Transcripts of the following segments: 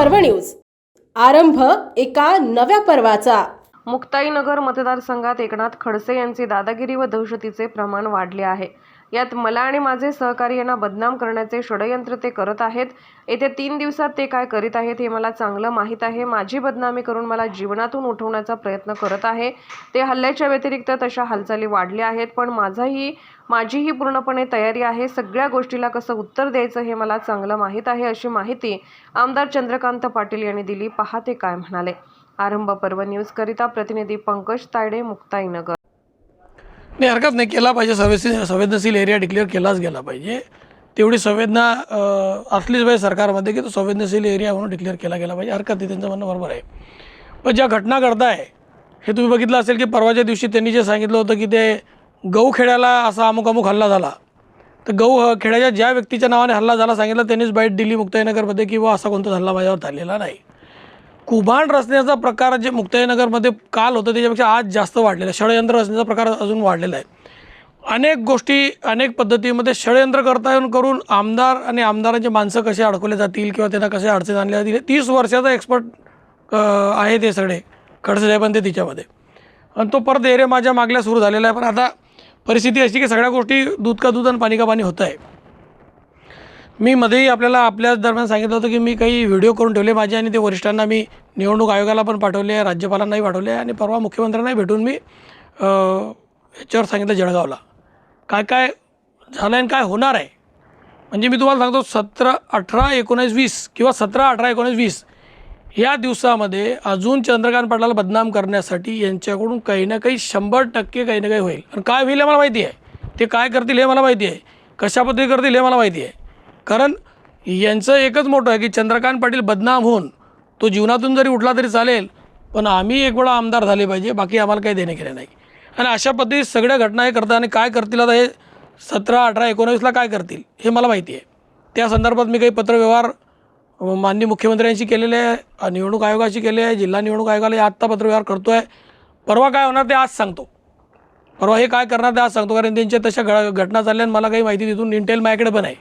पर्व न्यूज. आरंभ एका नव्या पर्वाचा. मुक्ताईनगर मतदारसंघात एकनाथ खडसे यांचे दादागिरी व दहशतीचे प्रमाण वाढले आहे. यात मला आणि माझे सहकारी यांना बदनाम करण्याचे षडयंत्र ते करत आहेत. येत्या तीन दिवसात ते काय करीत आहेत हे मला चांगलं माहीत आहे. माझी बदनामी करून मला जीवनातून उठवण्याचा प्रयत्न करत आहे. ते हल्ल्याच्या व्यतिरिक्त तशा हालचाली वाढल्या आहेत पण माझाही माझीही पूर्णपणे तयारी आहे. सगळ्या गोष्टीला कसं उत्तर द्यायचं हे मला चांगलं माहीत आहे अशी माहिती आमदार चंद्रकांत पाटील यांनी दिली. पहा ते काय म्हणाले. आरंभ पर्व न्यूजकरिता प्रतिनिधी पंकज तायडे मुक्ताईनगर. नाही हरकत नाही केला पाहिजे. संवेदनशील संवेदनशील एरिया डिक्लेअर केलाच गेला पाहिजे. तेवढी संवेदना असलीच पाहिजे सरकारमध्ये की तो संवेदनशील एरिया म्हणून डिक्लेअर केला गेला पाहिजे. हरकत नाही त्यांचं म्हणणं बरोबर आहे. पण ज्या घटना घडताय हे तुम्ही बघितलं असेल की परवाच्या दिवशी त्यांनी जे सांगितलं होतं की ते गौखेड्याला असा अमुक अमुक हल्ला झाला. तर गहू खेड्याच्या ज्या व्यक्तीच्या नावाने हल्ला झाला सांगितलं त्यांनीच बाईट दिली मुक्ताईनगरमध्ये की किंवा असा कोणता हल्ला माझ्यावर झालेला नाही. कुभांड रचण्याचा प्रकार जे मुक्ताईनगरमध्ये काल होतं त्याच्यापेक्षा आज जास्त वाढलेला आहे. षडयंत्र रचण्याचा प्रकार अजून वाढलेला आहे. अनेक गोष्टी अनेक पद्धतीमध्ये षडयंत्र करता येऊन करून आमदार आणि आमदारांचे माणसं कसे अडकवले जातील किंवा त्यांना कसे अडचण आणल्या जातील तीस वर्षाचा एक्सपर्ट आहे ते सगळे. खडसे ते तिच्यामध्ये. आणि तो परत एरे माझ्या मागल्या सुरू झालेला आहे. पण आता परिस्थिती अशी की सगळ्या गोष्टी दूध का दूध आणि पाणी का पाणी होत आहे. मी मध्येही आपल्याला आपल्याच दरम्यान सांगितलं होतं की मी काही व्हिडिओ करून ठेवले माझे आणि ते वरिष्ठांना मी निवडणूक आयोगाला पण पाठवले आहे राज्यपालांनाही पाठवले आहे आणि परवा मुख्यमंत्र्यांनाही भेटून मी याच्यावर सांगितलं जळगावला. काय काय झालं आणि काय होणार आहे? म्हणजे मी तुम्हाला सांगतो सतरा अठरा एकोणीस वीस किंवा सतरा अठरा एकोणीस वीस या दिवसामध्ये अजून चंद्रकांत पाटलाला बदनाम करण्यासाठी यांच्याकडून काही ना काही शंभर टक्के काही ना काही होईल. आणि काय होईल हे मला माहिती आहे. ते काय करतील हे मला माहिती आहे. कशा पद्धती करतील हे मला माहिती आहे. कारण यांचं एकच मोठं आहे की चंद्रकांत पाटील बदनाम होऊन तो जीवनातून जरी उठला तरी चालेल पण आम्ही एक वेळा आमदार झाले पाहिजे बाकी आम्हाला काही देणे गेले नाही. आणि अशा पद्धतीत सगळ्या घटना हे करतात आणि काय करतील आता हे सतरा अठरा एकोणावीसला काय करतील हे मला माहिती आहे. त्या संदर्भात मी काही पत्रव्यवहार माननीय मुख्यमंत्र्यांशी केलेले आहे निवडणूक आयोगाशी केले आहे जिल्हा निवडणूक आयोगाला हे आत्ता पत्रव्यवहार करतो आहे परवा काय होणार ते आज सांगतो. परवा हे काय करणार ते आज सांगतो कारण त्यांच्या तशा घ घटना चालल्या आणि मला काही माहिती तिथून इंटेल माझ्याकडे पण आहे.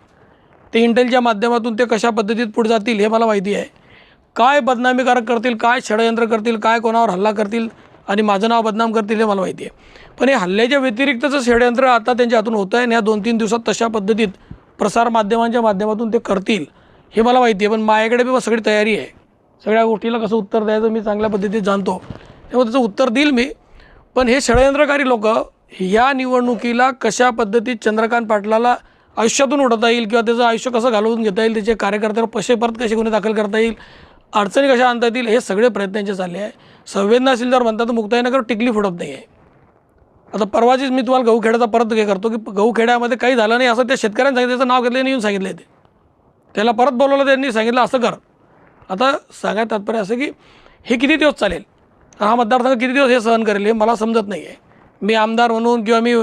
ते इंटेलच्या माध्यमातून ते कशा पद्धतीत पुढे जातील हे मला माहिती आहे. काय बदनामीकारक करतील काय षडयंत्र करतील काय कोणावर हल्ला करतील आणि माझं नाव बदनाम करतील हे मला माहिती आहे. पण हे हल्ल्याच्या व्यतिरिक्तचं षडयंत्र आता त्यांच्या हातून होतं आहे आणि ह्या दोन तीन दिवसात तशा पद्धतीत प्रसारमाध्यमांच्या माध्यमातून ते करतील हे मला माहिती आहे. पण माझ्याकडे बी सगळी तयारी आहे. सगळ्या गोष्टीला कसं उत्तर द्यायचं मी चांगल्या पद्धतीत जाणतो. त्यामुळे त्याचं उत्तर देईल मी. पण हे षडयंत्रकारी लोक या निवडणुकीला कशा पद्धतीत चंद्रकांत पाटलाला आयुष्यातून उडवता येईल किंवा त्याचं आयुष्य कसं घालवून घेता येईल त्याचे कार्यकर्त्यावर पैसे परत कसे गुन्हे दाखल करता येईल अडचणी कशा आणता येतील हे सगळे प्रयत्नांचे चालले आहे. संवेदनाशील जर म्हणतात तर मुक्ताईनगर टिकली फुटत नाही आहे आता परवाचीच मी तुम्हाला गहूखेड्याचा परत हे करतो की गहूखेड्यामध्ये काही झालं नाही असं त्या शेतकऱ्यांनी सांगितलं त्याचं नाव घेतलं येऊन सांगितलं ते. त्याला परत बोलवलं त्यांनी सांगितलं असं कर. आता सांगायचं तात्पर्य असं की हे किती दिवस चालेल? हा मतदारसंघ किती दिवस हे सहन करेल हे मला समजत नाही आहे मी आमदार म्हणून किंवा मी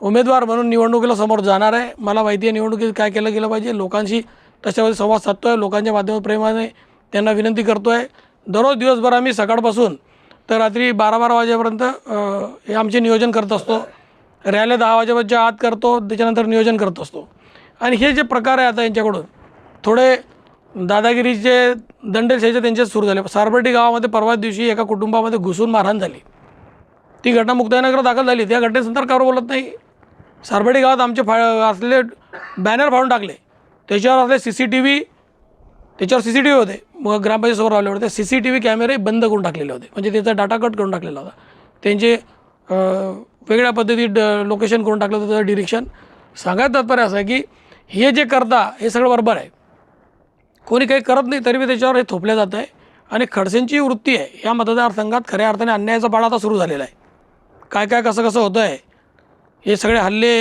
उमेदवार म्हणून निवडणुकीला समोर जाणार आहे. मला माहिती आहे निवडणुकीत काय केलं गेलं पाहिजे. लोकांशी तशामध्ये संवाद साधतो आहे लोकांच्या माध्यमात प्रेमाने त्यांना विनंती करतो आहे दररोज दिवसभर आम्ही सकाळपासून तर रात्री बारा बारा वाजेपर्यंत हे आमचे नियोजन करत असतो. रॅल्या दहा वाजेपर्यंतच्या आत करतो. त्याच्यानंतर नियोजन करत असतो. आणि हे जे प्रकार आहे आता यांच्याकडून थोडे दादागिरीचे दंडेशाहीचे त्यांचे सुरू झाले. सारबर्टी गावामध्ये परवा दिवशी एका कुटुंबामध्ये घुसून मारहाण झाली. ती घटना मुक्ताईनगर दाखल झाली. त्या घटनेनंतर कावर बोलत नाही. सारबडी गावात आमचे फा असलेले बॅनर फाडून टाकले. त्याच्यावर असले सी सी टी व्ही त्याच्यावर सी सी टी व्ही होते. मग ग्रामपंचायतसमोर लावले होते. सी सी टी व्ही कॅमेरे बंद करून टाकलेले होते. म्हणजे त्याचा डाटा कट करून टाकलेला होता. त्यांचे वेगळ्या पद्धतीत ड लोकेशन करून टाकलं होतं त्याचं डिरेक्शन सांगायचं तात्पर्य असं आहे की हे जे करता हे सगळं बरोबर आहे. कोणी काही करत नाही तरी बी त्याच्यावर हे थोपलं जातं आहे. आणि खडसेंची वृत्ती आहे. या मतदारसंघात खऱ्या अर्थाने अन्यायाचा पाडा आता सुरू झालेला आहे. काय काय कसं कसं होतं आहे हे सगळे हल्ले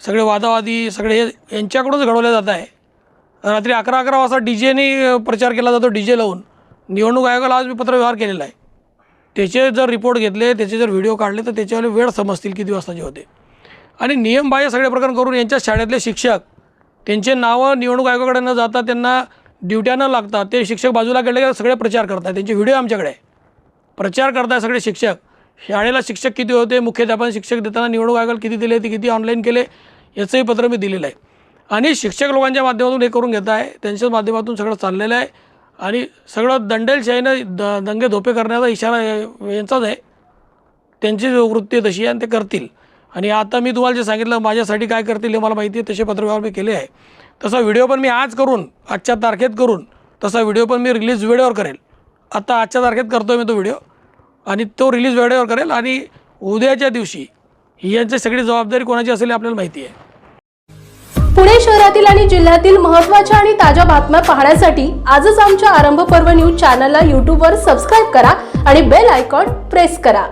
सगळे वादावादी सगळे हे यांच्याकडूनच घडवले जात आहे. रात्री अकरा अकरा वाजता डी जेने प्रचार केला जातो डी जे लावून. निवडणूक आयोगाला आज मी पत्रव्यवहार केलेला आहे. त्याचे जर रिपोर्ट घेतले त्याचे जर व्हिडिओ काढले तर त्याच्यावर वेळ समजतील किती वाजताचे होते. आणि नियमबाह्य सगळे प्रकरण करून यांच्या शाळेतले शिक्षक त्यांचे नावं निवडणूक आयोगाकडे न जाता त्यांना ड्युट्या न लागता ते शिक्षक बाजूला गेले की सगळे प्रचार करतात त्यांचे व्हिडिओ आमच्याकडे आहे. प्रचार करताय सगळे शिक्षक. शाळेला शिक्षक किती होते? मुख्याध्यापन शिक्षक देताना निवडणूक आयोगाला किती दिले ते किती ऑनलाईन केले? याचंही पत्र मी दिलेलं आहे. आणि शिक्षक लोकांच्या माध्यमातून हे करून घेत आहे. त्यांच्याच माध्यमातून सगळं चाललेलं आहे. आणि सगळं दंडेलशाहीनं द दंगे धोपे करण्याचा इशारा यांचाच आहे. त्यांची जो वृत्ती तशी आहे आणि ते करतील. आणि आता मी तुम्हाला जे सांगितलं माझ्यासाठी काय करतील हे मला माहिती आहे. तसे पत्रव्यवहार मी केले आहे. तसा व्हिडिओ पण मी आज करून आजच्या तारखेत करून तसा व्हिडिओ पण मी रिलीज वेळेवर करेल. आता आजच्या तारखेत करतो आहे मी तो व्हिडिओ. आणि तो रिलीज वेळेवर करेल आणि उद्याच्या दिवशी ही यांची सगळी जबाबदारी कोणाची असेल आपल्याला माहिती आहे. पुणे शहरातील आणि जिल्ह्यातील महत्त्वाच्या आणि ताज्या बातम्या पाहण्यासाठी आजच आमच्या आरंभ पर्व न्यूज चॅनलला यूट्यूबवर सबस्क्राईब करा आणि बेल आयकॉन प्रेस करा.